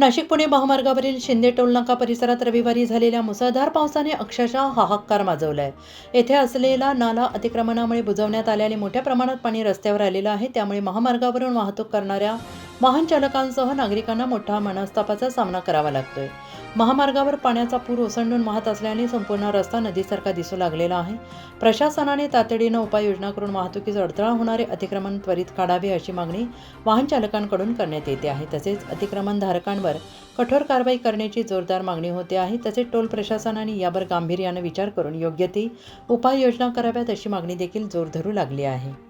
नाशिक पुणे महामार्गावरील शिंदे टोलनाका परिसरात रविवारी झालेल्या मुसळधार पावसाने अक्षरशः हाहाकार माजवलाय. येथे असलेला नाला अतिक्रमणामुळे बुजवण्यात आल्याने मोठ्या प्रमाणात पाणी रस्त्यावर आलेलं आहे. त्यामुळे महामार्गावरून वाहतूक करणाऱ्या वाहन चालकांसह नागरिकांना मोठा मनस्तापाचा सामना करावा लागतोय. महामार्गावर पाण्याचा पूर ओसंडून वाहत असल्याने संपूर्ण रस्ता नदीसारखा दिसू लागलेला आहे. प्रशासनाने तातडीनं उपाययोजना करून वाहतुकीस अडथळा होणारे अतिक्रमण त्वरित काढावे अशी मागणी वाहन चालकांकडून करण्यात येते आहे. तसेच अतिक्रमणधारकांवर कठोर कारवाई करण्याची जोरदार मागणी होते आहे. तसेच टोल प्रशासनाने यावर गांभीर्यानं विचार करून योग्य ती उपाययोजना कराव्यात अशी मागणी देखील जोर धरू लागली आहे.